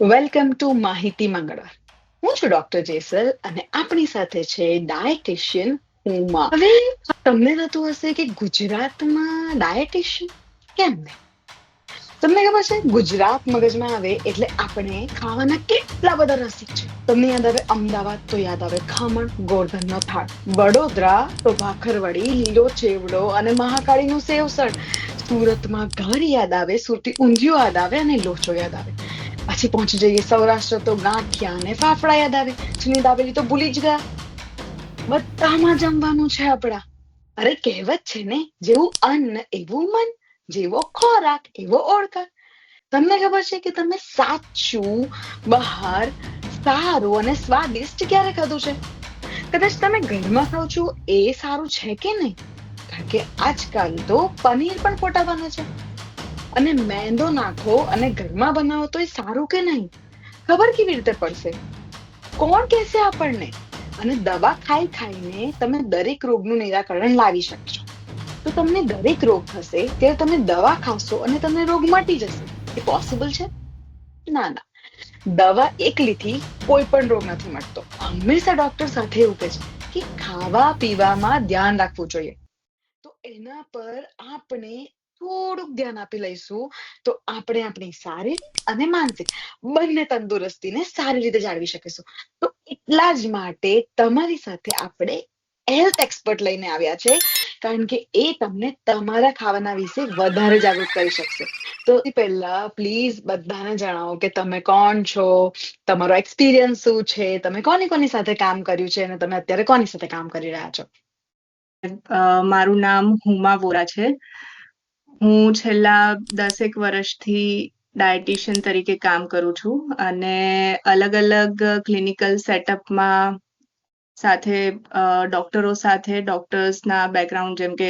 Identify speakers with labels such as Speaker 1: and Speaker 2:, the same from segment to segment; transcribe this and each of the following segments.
Speaker 1: Welcome to માહિતી મંગળવાર હું છું ડોક્ટર જેસલ અને આપણી સાથે છે ડાયટિશિયન ઉમા હવે તમને થતું હશે કે ગુજરાતમાં ડાયટિશિયન કેમ નહીં તમને ખબર છે, ગુજરાત મગજમાં આવે એટલે આપણે ખાવાના કેટલા બધા રસિક છે. તમને યાદ આવે અમદાવાદ તો યાદ આવે ખમણ ગોરધનનો થાળ, વડોદરા તો ભાખરવડી, લીલો ચેવડો અને મહાકાળીનું સેવસળ સુરતમાં ઘર યાદ આવે, સુરતી ઊંધિયું યાદ આવે અને લોચો યાદ આવે. પછી પહોંચી જઈએ સૌરાષ્ટ્ર તો ગાંઠિયા ને ફાફડા યાદ આવે ચીની દાબેલી તો ભૂલી જ ગયા બધામાં જમવાનું છે આપણા અરે કહેવત છે ને જેવું અન્ન એવું મન જેવો ખોરાક એવો ઓળખાણ તમને ખબર છે કે તમે સાચું બહાર સારું અને સ્વાદિષ્ટ ક્યારે ખાધું છે કદાચ તમે ઘરમાં ખાવ છો એ સારું છે કે નહીં કારણ કે આજકાલ તો પનીર પણ ખોટા છે અને મેંદો નાખો અને ઘરમાં બનાવો તો એ સારું કે નહીં? ખબર કેવી રીતે પડશે? કોણ કહેશે આપણને? અને દવા ખાઈ ખાઈને તમે દરેક રોગનું નિરાકરણ લાવી શકશો. તો તમને દરેક રોગ થશે, ત્યારે તમે દવા ખાશો અને તમને રોગ મટી જશે. એ પોસિબલ છે? ના ના. દવા એકલીથી કોઈ પણ રોગ નથી મટતો. હંમેશા ડોક્ટર સાથે એવું કહે છે કે ખાવા પીવામાં ધ્યાન રાખવું જોઈએ. તો એના પર આપણે થોડુંક ધ્યાન આપી લઈશું. તો આપણે આપણી શારીરિક અને માનસિક બંને તંદુરસ્તીને સારી રીતે જાળવી શકીશું. તો એટલા જ માટે તમારી સાથે આપણે હેલ્થ એક્સપર્ટ લઈને આવ્યા છે. કારણ કે એ તમને તમારા ખાવાના વિશે વધારે જાગૃત કરી શકશે. તો પહેલા પ્લીઝ બધાને જણાવો કે તમે કોણ છો? તમારો એક્સપિરિયન્સ શું છે? તમે કોની કોની સાથે કામ કર્યું છે? અને તમે અત્યારે કોની સાથે કામ કરી રહ્યા છો?
Speaker 2: મારું નામ હુમા વોરા છે. હું છેલ્લા દસેક વર્ષથી ડાયટિશિયન તરીકે કામ કરું છું અને અલગ અલગ ક્લિનિકલ સેટઅપમાં સાથે ડોક્ટરો સાથે ડોક્ટર્સના બેકગ્રાઉન્ડ જેમ કે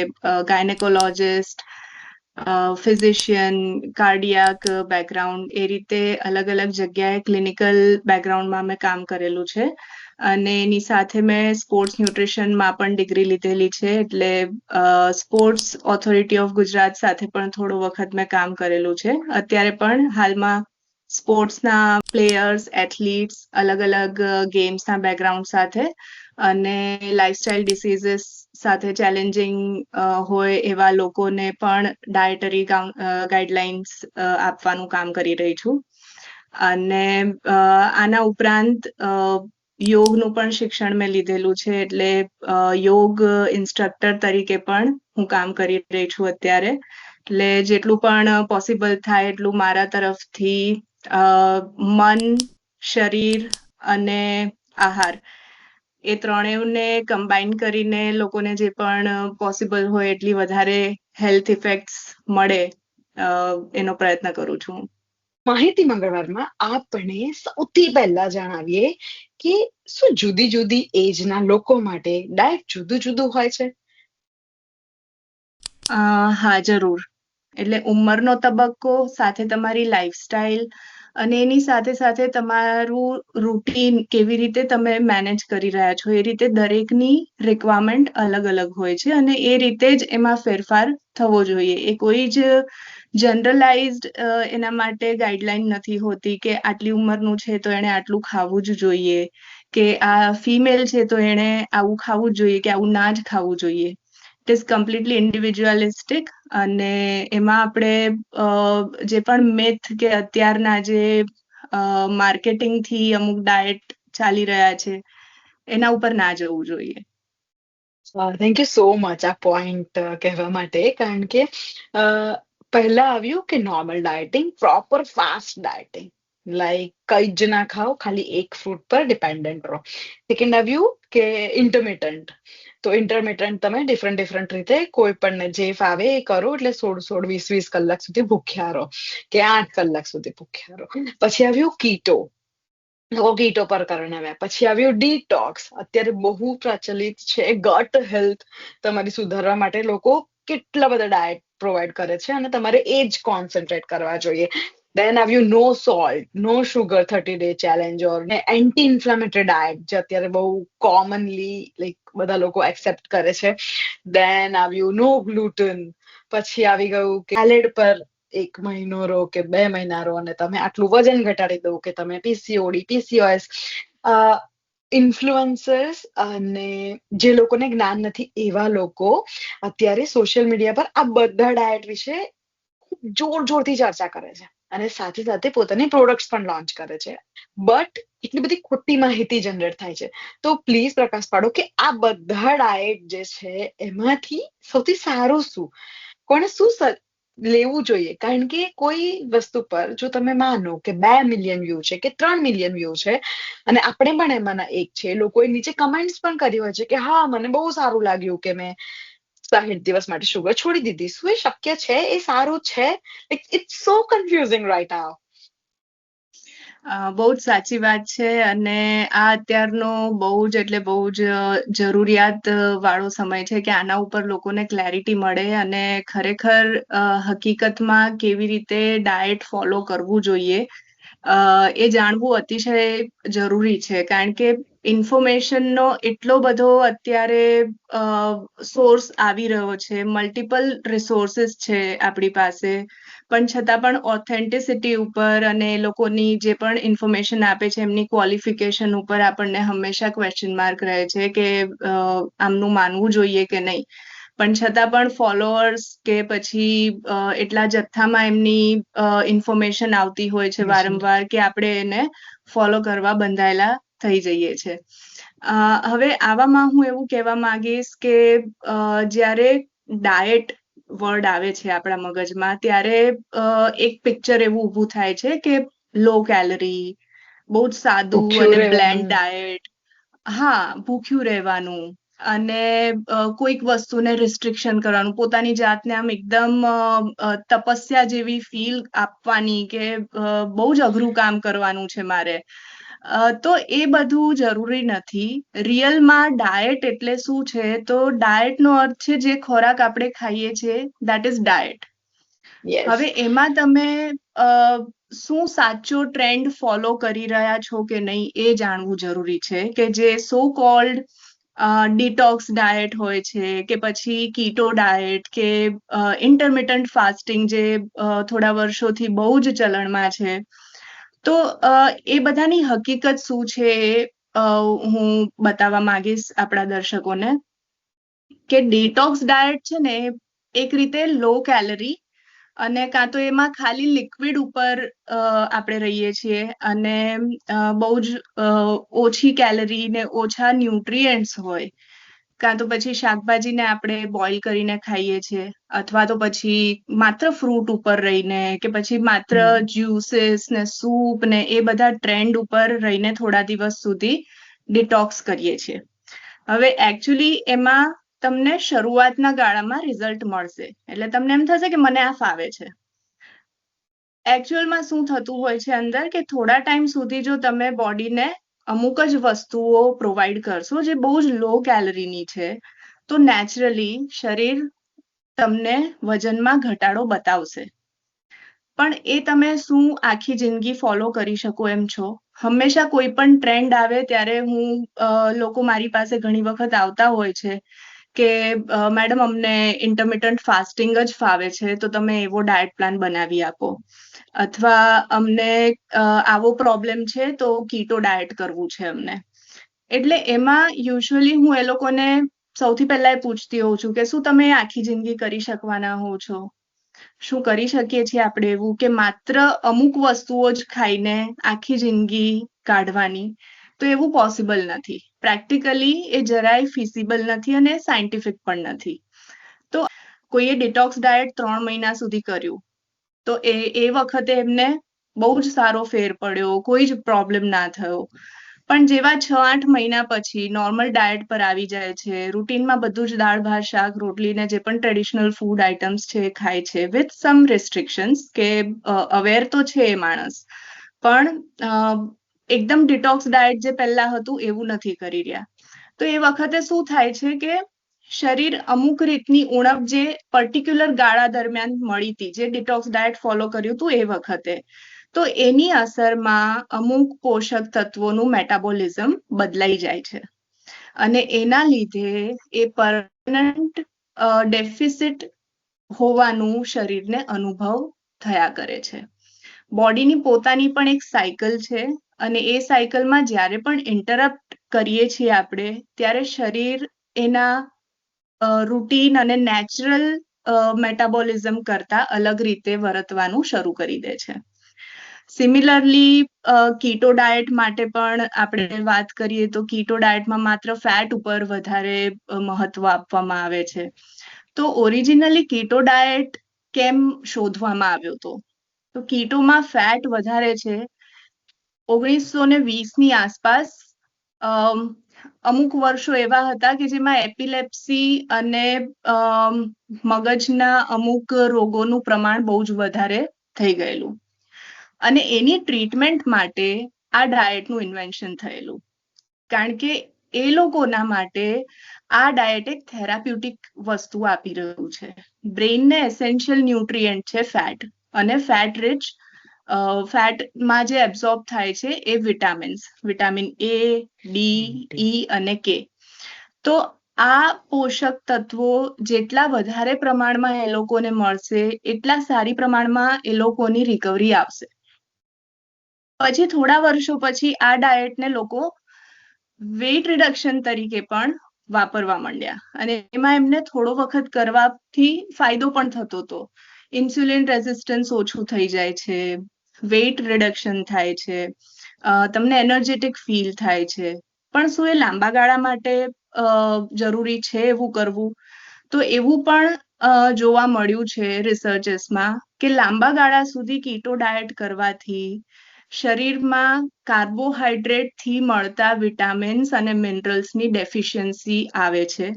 Speaker 2: ગાયનેકોલોજિસ્ટ ફિઝિશિયન કાર્ડિયાક બેકગ્રાઉન્ડ એ રીતે અલગ અલગ જગ્યાએ ક્લિનિકલ બેકગ્રાઉન્ડમાં મેં કામ કરેલું છે. અને એની સાથે મેં સ્પોર્ટ્સ ન્યુટ્રિશનમાં પણ ડિગ્રી લીધેલી છે, એટલે સ્પોર્ટ્સ ઓથોરિટી ઓફ ગુજરાત સાથે પણ થોડો વખત મેં કામ કરેલું છે. અત્યારે પણ હાલમાં સ્પોર્ટ્સના પ્લેયર્સ એથ્લીટ્સ અલગ અલગ ગેમ્સના બેકગ્રાઉન્ડ સાથે અને લાઇફસ્ટાઇલ ડિસીઝીસ સાથે ચેલેન્જિંગ હોય એવા લોકોને પણ ડાયટરી ગાઈડલાઇન્સ આપવાનું કામ કરી રહી છું. અને આના ઉપરાંત યોગનું પણ શિક્ષણ મેં લીધેલું છે, એટલે યોગ ઇન્સ્ટ્રક્ટર તરીકે પણ હું કામ કરી રહી છું અત્યારે. એટલે જેટલું પણ પોસિબલ થાય એટલું મારા તરફથી મન, શરીર અને આહાર. એ ત્રણેયને કમ્બાઈન કરીને લોકોને જે પણ પોસિબલ હોય એટલી વધારે હેલ્થ ઇફેક્ટ્સ મળે એનો પ્રયત્ન કરું છું
Speaker 1: માહિતી મંગળવારમાં આપણે સૌથી પહેલા જણાવીએ કે શું જુદી જુદી એજના લોકો માટે ડાયટ જુદું જુદું હોય છે?
Speaker 2: હા, જરૂર. એટલે ઉંમરનો તબક્કો, સાથે તમારી લાઈફસ્ટાઈલ અને એની સાથે સાથે તમારું રૂટીન કેવી રીતે તમે મેનેજ કરી રહ્યા છો, એ રીતે દરેકની રિક્વાયરમેન્ટ અલગ અલગ હોય છે અને એ રીતે જ એમાં ફેરફાર થવો જોઈએ. એ કોઈ જ જનરલાઇઝ્ડ એના માટે ગાઈડલાઈન નથી હોતી કે આટલી ઉંમરનું છે તો એણે આટલું ખાવું જ જોઈએ કે આ ફિમેલ છે તો એણે આવું ખાવું જ જોઈએ કે આવું ના જ ખાવું જોઈએ. ઇટ ઇઝ કમ્પ્લીટલી ઇન્ડિવિજ્યુઅલિસ્ટિક અને એમાં આપણે જે પણ મેથ કે અત્યારના જે માર્કેટિંગથી અમુક ડાયટ ચાલી રહ્યા છે, એના ઉપર ના જવું જોઈએ.
Speaker 1: થેન્ક યુ સો મચ આ પોઈન્ટ કહેવા માટે. કારણ કે પહેલા આવ્યું કે normal dieting proper fast dieting like કઈ જ ના ખાઓ, ખાલી એક ફ્રૂટ પર ડિપેન્ડન્ટ રહો. સેકન્ડ આવ્યું કે ઇન્ટરમિટન્ટ તો ઇન્ટરમિટન્ટ તમે ડિફરન્ટ ડિફરન્ટ રીતે કોઈ પણ જે ફાવે એ કરો એટલે સોળ સોળ, વીસ વીસ કલાક સુધી ભૂખ્યા રહો કે આઠ કલાક સુધી ભૂખ્યા રહો. પછી આવ્યું કીટો લોકો કીટો પર કરીને આવ્યા પછી આવ્યું ડીટોક્સ અત્યારે બહુ પ્રચલિત છે ગટ હેલ્થ તમારી સુધારવા માટે લોકો કેટલા બધા ડાયટ પ્રોવાઈડ કરે છે અને તમારે એ જ કોન્સન્ટ્રેટ કરવા જોઈએ. દેન આવ્યું no salt no sugar thirty day challenge or anti inflammatory diet જે અત્યારે બહુ કોમનલી લાઈક બધા લોકો એક્સેપ્ટ કરે છે. દેન આવ્યું નો ગ્લુટન પછી આવી ગયું કે સેલેડ પર એક મહિનો રહો કે બે મહિના રહો અને તમે આટલું વજન ઘટાડી દો કે તમે પીસીઓડી પીસીઓએસ ઇન્ફ્લુઅન્સર્સ અને જે લોકોને જ્ઞાન નથી એવા લોકો અત્યારે સોશિયલ મીડિયા પર આ બધા ડાયટ વિશે ખૂબ જોર જોરથી ચર્ચા કરે છે. અને સાથે સાથે પોતાની પ્રોડક્ટ્સ પણ લોન્ચ કરે છે. બટ એટલી બધી ખોટી માહિતી જનરેટ થાય છે. તો પ્લીઝ પ્રકાશ પાડો કે આ બધા ડાયટ જે છે, એમાંથી સૌથી સારું શું? કોને શું લેવું જોઈએ? કારણ કે કોઈ વસ્તુ પર જો તમે માનો કે બે મિલિયન વ્યૂ છે કે ત્રણ મિલિયન વ્યૂ છે, અને આપણે પણ એમાંના એક છે, લોકોએ નીચે કમેન્ટ્સ પણ કરી હોય છે કે હા, મને બહુ સારું લાગ્યું કે મેં સાહીઠ દિવસ માટે શુગર છોડી દીધી શું એ શક્ય છે એ સારું છે it's so confusing right now
Speaker 2: બહુ જ સાચી વાત છે. અને આ અત્યારનો બહુ જ, એટલે બહુ જ જરૂરિયાત વાળો સમય છે કે આના ઉપર લોકોને ક્લેરિટી મળે અને ખરેખર હકીકતમાં કેવી રીતે ડાયટ ફોલો કરવું જોઈએ. એ જાણવું અતિશય જરૂરી છે. કારણ કે ઇન્ફોર્મેશનનો એટલો બધો અત્યારે સોર્સ આવી રહ્યો છે. મલ્ટિપલ રિસોર્સિસ છે આપણી પાસે. પણ છતાં પણ ઓથેન્ટિસિટી ઉપર અને એ લોકોની જે પણ ઇન્ફોર્મેશન આપે છે એમની ક્વોલિફિકેશન ઉપર આપણને હંમેશા ક્વેશ્ચન માર્ક રહે છે કે આમનું માનવું જોઈએ કે નહીં. પણ છતાં પણ ફોલોઅર્સ કે પછી એટલા જથ્થામાં એમની ઇન્ફોર્મેશન આવતી હોય છે વારંવાર કે આપણે એને ફોલો કરવા બંધાયેલા થઈ જઈએ છે. અ, હવે આવામાં હું એવું કહેવા માંગીશ કે જ્યારે ડાયટ વર્ડ આવે છે આપણા મગજમાં ત્યારે એક પિક્ચર એવું ઊભું થાય છે કે લો કેલરી બહુ જ સાદું અને. Bland diet. હા ભૂખ્યું રહેવાનું. અને કોઈક વસ્તુને રિસ્ટ્રિક્શન કરવાનું. પોતાની જાતને આમ એકદમ તપસ્યા જેવી ફીલ આપવાની કે બહુ જ અઘરું કામ કરવાનું છે મારે. તો એ બધું જરૂરી નથી. રિયલમાં ડાયટ એટલે શું છે? તો ડાયટનો અર્થ છે જે ખોરાક આપણે ખાઈએ છીએ દેટ ઇઝ ડાયટ હવે એમાં તમે શું સાચો ટ્રેન્ડ ફોલો કરી રહ્યા છો કે નહીં એ જાણવું જરૂરી છે કે જે સો કોલ્ડ ડિટોક્સ ડાયટ હોય છે કે પછી કીટો ડાયટ કે ઇન્ટરમિટન્ટ ફાસ્ટિંગ જે થોડા વર્ષોથી બહુ જ ચલણમાં છે. તો એ બધાની હકીકત શું છે હું બતાવવા માંગીશ આપણા દર્શકોને કે ડિટોક્સ ડાયટ છે ને, એક રીતે લો કેલરી અને કાં તો એમાં ખાલી લિક્વિડ ઉપર આપણે રહીએ છીએ અને બહુ જ ઓછી કેલરી ને ઓછા ન્યુટ્રિયન્ટ્સ હોય. કાં તો પછી શાકભાજીને આપણે બોઇલ કરીને ખાઈએ છીએ અથવા તો પછી માત્ર ફ્રૂટ ઉપર રહીને કે પછી માત્ર જ્યુસીસ ને સૂપ ને એ બધા ટ્રેન્ડ ઉપર રહીને થોડા દિવસ સુધી ડિટોક્સ કરીએ છીએ. હવે એકચ્યુઅલી એમાં તમને શરૂઆતના ગાળામાં રિઝલ્ટ મળશે. એટલે તમને એમ થશે કે મને આ ફાવે છે. એકચ્યુઅલમાં શું થતું હોય છે અંદર કે થોડા ટાઈમ સુધી જો તમે બોડીને અમુક જ વસ્તુઓ પ્રોવાઈડ કરશો જે બહુ જ લો કેલરીની છે. તો નેચરલી શરીર તમને વજનમાં ઘટાડો બતાવશે. પણ એ તમે શું આખી જિંદગી ફોલો કરી શકો એમ છો? હંમેશા કોઈ પણ ટ્રેન્ડ આવે ત્યારે હું લોકો મારી પાસે ઘણી વખત આવતા હોય છે કે મેડમ અમને ઇન્ટરમિટન્ટ ફાસ્ટિંગ જ ફાવે છે, તો તમે એવો ડાયટ પ્લાન બનાવી આપો. અથવા અમને આવો પ્રોબ્લેમ છે તો કીટો ડાયટ કરવું છે અમને. એટલે એમાં યુઝ્યુઅલી હું એ લોકોને સૌથી પહેલા એ પૂછતી હોઉં છું કે શું તમે આખી જિંદગી કરી શકવાના હો છો? શું કરી શકીએ છીએ આપણે એવું? કે માત્ર અમુક વસ્તુઓ જ ખાઈને આખી જિંદગી કાઢવાની? તો એવું પોસિબલ નથી. પ્રેક્ટિકલી એ જરાય ફિઝિબલ નથી અને સાયન્ટિફિક પણ નથી. તો કોઈએ ડિટોક્સ ડાયટ ત્રણ મહિના સુધી કર્યું. તો એ એ વખતે એમને બહુ જ સારો ફેર પડ્યો, કોઈ જ પ્રોબ્લેમ ના થયો. પણ જેવા છ, આઠ મહિના પછી નોર્મલ ડાયટ પર આવી જાય છે રૂટીનમાં બધું જ દાળ, ભાત, શાક, રોટલી ને જે પણ ટ્રેડિશનલ ફૂડ આઇટમ્સ છે ખાય છે વિથ સમ રેસ્ટ્રિક્શન્સ કે અવેર તો છે એ માણસ. પણ એકદમ ડિટોક્સ ડાયટ જે પહેલા હતું એવું નથી કરી રહ્યા. તો એ વખતે શું થાય છે કે શરીર અમુક રીતની ઉણપ જે પર્ટિક્યુલર ગાળા દરમિયાન મળી હતી, જે ડિટોક્સ ડાયટ ફોલો કર્યું હતું એ વખતે. તો એની અસરમાં અમુક પોષક તત્વોનું મેટાબોલિઝમ બદલાઈ જાય છે. અને એના લીધે એ પરમનન્ટ ડેફિસિટ હોવાનું શરીરને અનુભવ થયા કરે છે. બોડીની પોતાની પણ એક સાયકલ છે અને એ સાયકલમાં જ્યારે પણ ઇન્ટરપ્ટ કરીએ છીએ આપણે, ત્યારે શરીર એના રૂટીન અને નેચરલ મેટાબોલિઝમ કરતા અલગ રીતે વર્તવાનું શરૂ કરી દે છે. સિમિલરલી કીટો ડાયટ માટે પણ આપણે વાત કરીએ તો કીટો ડાયટમાં માત્ર ફેટ ઉપર વધારે મહત્વ આપવામાં આવે છે. તો ઓરિજિનલી કીટો ડાયટ કેમ શોધવામાં આવ્યો હતો તો કીટોમાં ફેટ વધારે છે. ઓગણીસો ને વીસની આસપાસ અમુક વર્ષો એવા હતા કે જેમાં એપિલેપ્સી અને મગજના અમુક રોગોનું પ્રમાણ બહુ જ વધારે થઈ ગયેલું. અને એની ટ્રીટમેન્ટ માટે આ ડાયટનું ઇન્વેન્શન થયેલું. કારણ કે એ લોકોના માટે આ ડાયટ એક થેરાપ્યુટિક વસ્તુ આપી રહ્યું છે. બ્રેઇનને એસેન્શિયલ ન્યુટ્રિયન્ટ છે ફેટ. અને ફેટ રિચ ફેટમાં જે એબ્ઝોર્બ થાય છે એ vitamins vitamin A D E અને કે તો આ પોષક તત્વો જેટલા વધારે પ્રમાણમાં એ લોકોને મળશે, એટલા સારી પ્રમાણમાં એ લોકોની રિકવરી આવશે. પછી થોડા વર્ષો પછી આ ડાયટને લોકો વેઇટ રિડક્શન તરીકે પણ વાપરવા માંડ્યા. અને એમાં એમને થોડો વખત કરવાથી ફાયદો પણ થતો હતો ઇન્સ્યુલિન રેઝિસ્ટન્સ ઓછું થઈ જાય છે વેઇટ રિડક્શન થાય છે તમને એનર્જેટિક ફીલ થાય છે. પણ શું એ લાંબા ગાળા માટે જરૂરી છે એવું કરવું? તો એવું પણ જોવા મળ્યું છે રિસર્ચીસમાં કે લાંબા ગાળા સુધી કીટો ડાયટ કરવાથી શરીરમાં કાર્બોહાઈડ્રેટથી મળતા વિટામિન્સ અને મિનરલ્સની ડેફિશિયન્સી આવે છે.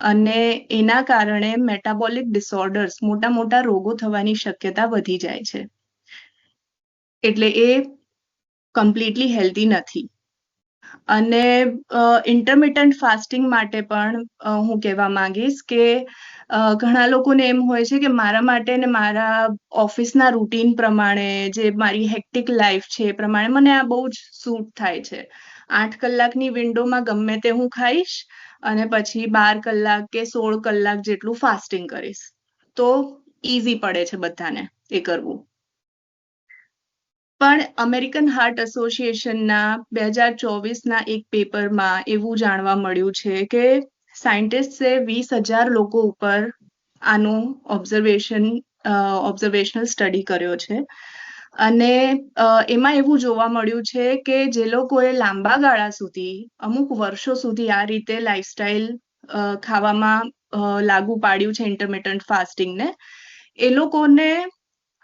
Speaker 2: અને એના કારણે મેટાબોલિક ડિસઓર્ડર્સ મોટા મોટા રોગો થવાની શક્યતા વધી જાય છે. એટલે એ કમ્પ્લીટલી હેલ્ધી નથી. અને ઇન્ટરમિટન્ટ ફાસ્ટિંગ માટે પણ હું કહેવા માંગીશ કે ઘણા લોકોને એમ હોય છે કે મારા માટે ને મારા ઓફિસના રૂટીન પ્રમાણે જે મારી હેક્ટિક લાઈફ છે એ પ્રમાણે મને આ બહુ જ સૂટ થાય છે. આઠ કલાકની વિન્ડોમાં ગમે તે હું ખાઈશ અને પછી બાર કલાક કે સોળ કલાક જેટલું ફાસ્ટિંગ કરીશ. તો ઇઝી પડે છે બધાને એ કરવું. પણ અમેરિકન હાર્ટ એસોસિએશનના બે હજાર ચોવીસના એક પેપરમાં એવું જાણવા મળ્યું છે કે સાયન્ટિસ્ટે વીસ હજાર લોકો ઉપર આનું ઓબ્ઝર્વેશન ઓબ્ઝર્વેશનલ સ્ટડી કર્યો છે. અને એમાં એવું જોવા મળ્યું છે કે જે લોકોએ લાંબા ગાળા સુધી, અમુક વર્ષો સુધી આ રીતે લાઈફસ્ટાઈલ ખાવામાં લાગુ પાડ્યું છે ઇન્ટરમિટન્ટ ફાસ્ટિંગને એ લોકોને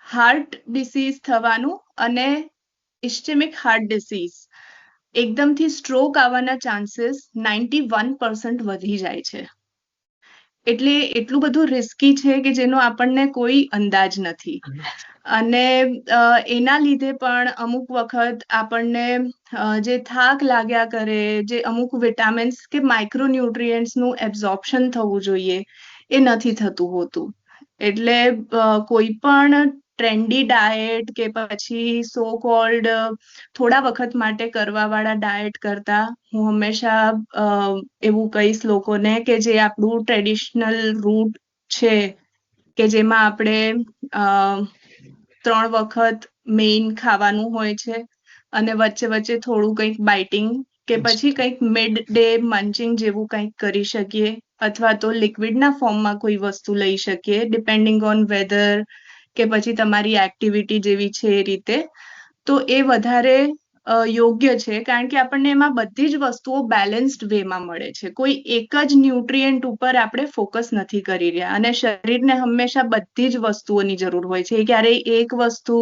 Speaker 2: હાર્ટ ડિસીઝ થવાનું અને ઇસ્ટેમિક હાર્ટ ડિસીઝ એકદમથી સ્ટ્રોક આવવાના ચાન્સીસ નાઇન્ટી વન પર્સન્ટ વધી જાય છે. એટલે એટલું બધું રિસ્કી છે કે જેનો આપણને કોઈ અંદાજ નથી. અને એના લીધે પણ અમુક વખત આપણને જે થાક લાગ્યા કરે, જે અમુક વિટામિન્સ કે માઇક્રોન્યુટ્રિયન્ટ્સનું એબ્ઝોર્પ્શન થવું જોઈએ, એ નથી થતું હોતું. એટલે કોઈ પણ ટ્રેન્ડી ડાયટ કે પછી સો કોલ્ડ થોડા વખત માટે કરવાવાળા ડાયટ કરતા હું હંમેશા એવું કહીશ લોકોને કે જે આપણું ટ્રેડિશનલ રૂટ છે કે જેમાં આપણે ત્રણ વખત મેઇન ખાવાનું હોય છે અને વચ્ચે વચ્ચે થોડું કંઈક બાઇટિંગ કે પછી કંઈક મિડ ડે મંચિંગ જેવું કંઈક કરી શકીએ અથવા તો લિક્વિડના ફોર્મમાં કોઈ વસ્તુ લઈ શકીએ ડિપેન્ડિંગ ઓન વેધર કે પછી તમારી એક્ટિવિટી જેવી છે એ રીતે, તો એ વધારે યોગ્ય છે. કારણ કે આપણને એમાં બધી જ વસ્તુઓ બેલેન્સ્ડ વેમાં મળે છે. કોઈ એક જ ન્યુટ્રિયન્ટ ઉપર આપણે ફોકસ નથી કરી રહ્યા. અને શરીરને હંમેશા બધી જ વસ્તુઓની જરૂર હોય છે. ક્યારેય એક વસ્તુ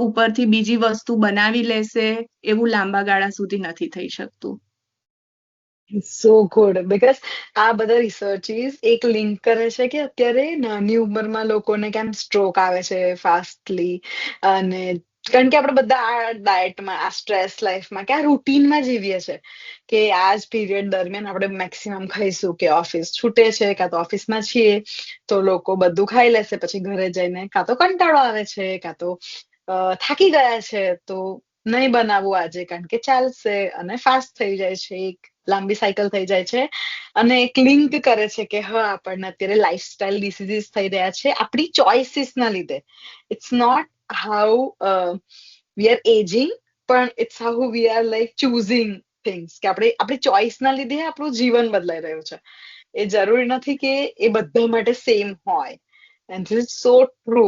Speaker 2: ઉપરથી બીજી વસ્તુ બનાવી લેશે એવું લાંબા ગાળા સુધી નથી થઈ શકતું.
Speaker 1: સો ગુડ બીકોઝ આ બધા રિસર્ચીસ એક લિંક કરે છે કે અત્યારે નાની ઉંમરમાં લોકોને કેમ સ્ટ્રોક આવે છે ફાસ્ટલી અને કારણ કે આપણે બધા આ ડાયટમાં આ સ્ટ્રેસ લાઈફમાં કે આ રૂટીનમાં જીવીએ છીએ કે આ જ પીરિયડ દરમિયાન આપણે મેક્સિમમ ખાઈશું કે ઓફિસ છૂટે છે કાં તો ઓફિસમાં છીએ તો લોકો બધું ખાઈ લેશે, પછી ઘરે જઈને કાં તો કંટાળો આવે છે, કાં તો થાકી ગયા છે તો નહીં બનાવવું આજે કારણ કે ચાલશે અને ફાસ્ટ થઈ જાય છે એક લાંબી સાયકલ થઈ જાય છે અને એક લિંક કરે છે કે હા, આપણને અત્યારે લાઈફસ્ટાઈલ ડિસીઝીસ થઈ રહ્યા છે. આપણી ચોઇસીસ ના લીધે. It's not how we are ageing પણ it's how we are like choosing things કે આપણે, આપણી ચોઇસ ના લીધે આપણું જીવન બદલાઈ રહ્યું છે. એ જરૂરી નથી કે એ બધા માટે સેમ હોય. And this so true